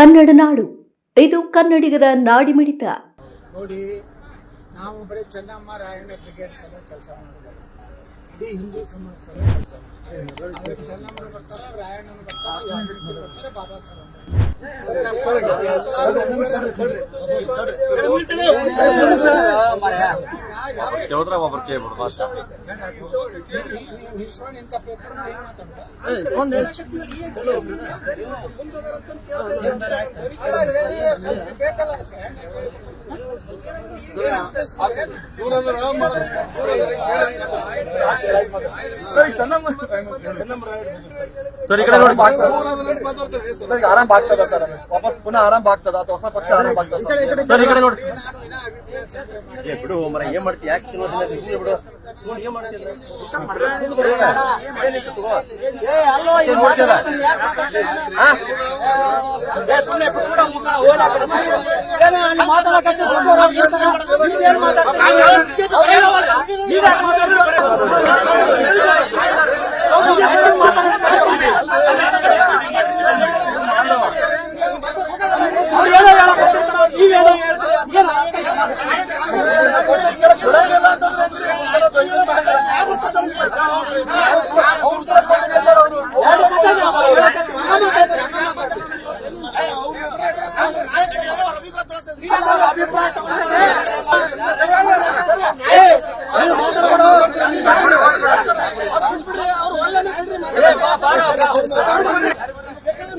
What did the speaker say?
ಕನ್ನಡ ನಾಡು. ಇದು ಕನ್ನಡಿಗರ ನಾಡಿಮಿಡಿತ. ನೋಡಿ ನಾವು ಬರೀ ಚೆನ್ನಮ್ಮ ರಾಯಣ್ಣ ಬ್ರಿಗೇಡ್ ಸಲ ಕೆಲಸ ಮಾಡಿದ್ದಾರೆ ಇಡೀ ಹಿಂದೂ ಸಮಾಜ ಸಲ ಕೆಲಸ ಮಾಡಿದ್ದಾರೆ ಚೆನ್ನಮ್ಮನ ಬರ್ತಾರೆ ರಾಯಣ್ಣನ ಬರ್ತಾರೆ ಎಲ್ಲರೂ ಬರ್ತಾರೆ ಬಾಬಾ ಸಾಹೇಬ್ ಯಾವ್ದ್ರ ಒಬ್ರು ಕೇಳ್ಬಿಡು ಭಾಷೆ ಹಿಡ್ಸ್ಕೊಂಡು ಇಂಥ ಪೇಪರ್ ಏನ್ ಮಾತಾಡ್ತಾರೆ ಬೇಕಲ್ಲ ಸರ್ ಈ ಕಡೆ ನೋಡಿ. ಸರ್ ಆರಾಮ್ ಆಗ್ತದ ಸರ್ ವಾಪಸ್ ಪುನಃ ಆರಾಮ್ ಆಗ್ತದ ಅಥವಾ ಹೊಸ ಪಕ್ಷ ಆರಾಮ್ ಆಗ್ತದ ಸರ್? ಸರ್ ಈ ಕಡೆ ನೋಡಿ. ಬಿಡು ಮರ ಏನ್ ಮಾಡ್ತಿ? ಯಾಕೆ ಬಿಡು. ಏನ್? ಏನಿತ್ತು